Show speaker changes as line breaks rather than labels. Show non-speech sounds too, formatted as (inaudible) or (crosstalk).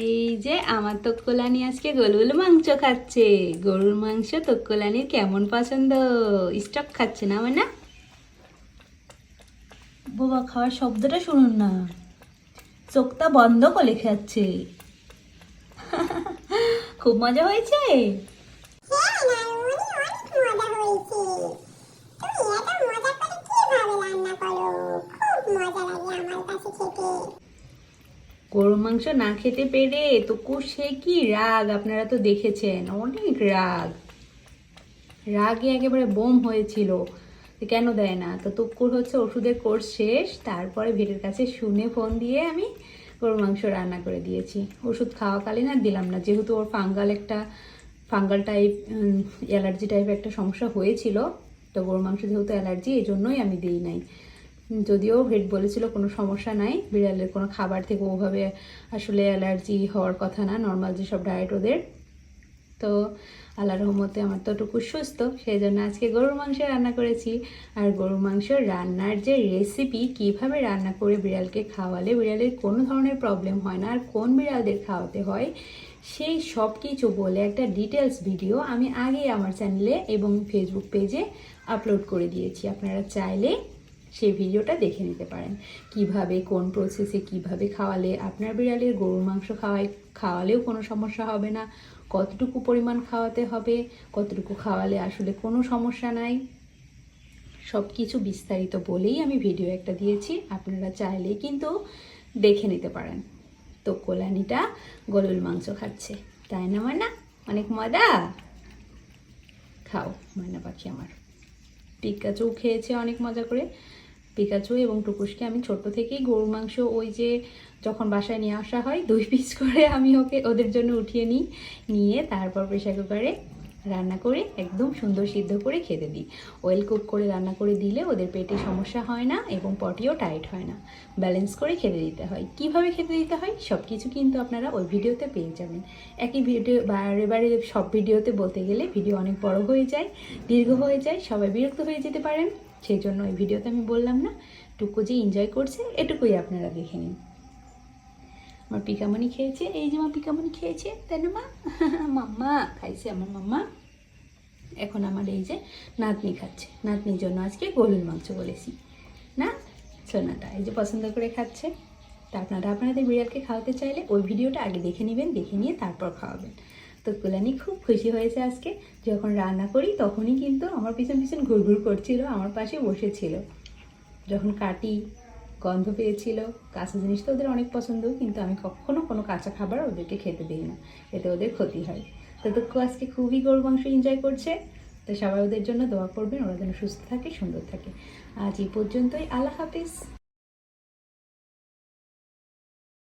এই যে আমার তক্কলানি আজকে গরুর মাংস খাচ্ছে। গরুর মাংস তক্কলানির কেমন পছন্দ? স্টক খাচ্ছে না আমার না বোবা খাওয়ার শব্দটা শুনুন না। চোখটা বন্ধ করে খাচ্ছে খুব মজা হয়েছে?
হ্যাঁ মজা হয়েছে। তুমি এত মজা করে কীভাবে রান্না করো? খুব মজা লাগে আমার কাছে খেতে।
গরু মাংস না খেতে পেরে তো সে কি রাগ? আপনারা তো দেখেছেন, অনেক রাগ। রাগে একেবারে বোম হয়েছিল। কেন দেয় না? তো তুকুর হচ্ছে ওষুধের কোর্স শেষ, তারপরে ভেটের কাছে শুনে ফোন দিয়ে আমি গরু মাংস রান্না করে দিয়েছি। ওষুধ খাওয়াকালীন আর দিলাম না, যেহেতু ওর ফাঙ্গাল একটা, ফাঙ্গাল টাইপ অ্যালার্জি টাইপ একটা সমস্যা হয়েছিল, তো গরু মাংস যেহেতু অ্যালার্জি এই জন্যই আমি দিই নাই। যদিও ভেট বলেছিল কোনো সমস্যা নাই, বিড়ালের কোনো খাবার থেকে ওভাবে আসলে অ্যালার্জি হওয়ার কথা না নর্মাল যেসব ডায়েট ওদের। তো আল্লাহ রহমতে আমার তো টুকু সুস্থ সেই জন্য আজকে গরুর মাংস রান্না করেছি। আর গরুর মাংস রান্নার যে রেসিপি কীভাবে রান্না করে বিড়ালকে খাওয়ালে বিড়ালের কোনো ধরনের প্রবলেম হয় না, আর কোন বিড়ালদের খাওয়াতে হয়, সেই সব কিছু বলে একটা ডিটেলস ভিডিও আমি আগেই আমার চ্যানেলে এবং ফেসবুক পেজে আপলোড করে দিয়েছি। আপনারা চাইলে সেই ভিডিওটা দেখে নিতে পারেন। কীভাবে, কোন প্রসেসে কীভাবে খাওয়ালে, আপনার বিড়ালের গরুর মাংস খাওয়াই খাওয়ালেও কোনো সমস্যা হবে না। কতটুকু পরিমাণ খাওয়াতে হবে, কতটুকু খাওয়ালে আসলে কোনো সমস্যা নাই। সব কিছু বিস্তারিত বলেই আমি ভিডিও একটা দিয়েছি, আপনারা চাইলেই কিন্তু দেখে নিতে পারেন। তো কোলানিটা গরুর মাংস খাচ্ছে। তাই না মানা অনেক মজা খাও, ময়না পাখি আমার। পিকাচু খেয়েছে অনেক মজা করে। পিকাচু এবং টুকুসকে আমি ছোট থেকেই গরুর মাংস ওই যে যখন বাসায় নিয়ে আসা হয়, দুই পিস করে আমি ওকে ওদের জন্য উঠিয়ে নিই, নিয়ে তারপর প্রেশার কুকারে রান্না করে একদম সুন্দর সিদ্ধ করে খেতে দিই। ওয়েল কুক করে রান্না করে দিলে ওদের পেটে সমস্যা হয় না এবং পটিও টাইট হয় না। ব্যালেন্স করে খেতে দিতে হয়। কীভাবে খেতে দিতে হয়? সব কিছু কিন্তু আপনারা ওই ভিডিওতে পেয়ে যাবেন। একই ভিডিও বারে বারে সব ভিডিওতে বলতে গেলে ভিডিও অনেক বড় হয়ে যায়, দীর্ঘ হয়ে যায়, সবাই বিরক্ত হয়ে যেতে পারেন। সেই জন্য ওই ভিডিওতে আমি বললাম না, টুকু যে এনজয় করছে, এটুকুই আপনারা দেখে নিন। আমার পিকামণি খেয়েছে, এই যে আমার পিকামণি খেয়েছে, তাই না মা? (laughs) মাম্মা, খাইছে আমার মাম্মা। এখন আমার এই যে নাতনি খাচ্ছে। নাতনির জন্য আজকে গরুর মাংস বলেছি। না? সোনাটা এই যে পছন্দ করে খাচ্ছে। তা আপনারা আপনাদের বিড়ালকে খাওয়াতে চাইলে ওই ভিডিওটা আগে দেখে নেবেন, দেখে নিয়ে তারপর খাওয়াবেন। তো কুলানি খুব খুশি হয়েছে আজকে। যখন রান্না করি, তখনই কিন্তু আমার পিছন পিছন ঘুরঘুর করছিল, আমার পাশে বসেছিল। যখন কাটি গন্ধ পেয়েছিল। কাঁচা জিনিস তো ওদের অনেক পছন্দ, কিন্তু আমি কখনও কোনো কাঁচা খাবার ওদেরকে খেতে দিই না। এতে ওদের ক্ষতি হয়। তো দুঃখ আজকে খুবই গরু মাংস এনজয় করছে। তো সবাই ওদের জন্য দোয়া করবেন, ওরা যেন সুস্থ থাকে, সুন্দর থাকে। আজ এই পর্যন্তই। আল্লাহ হাফিজ।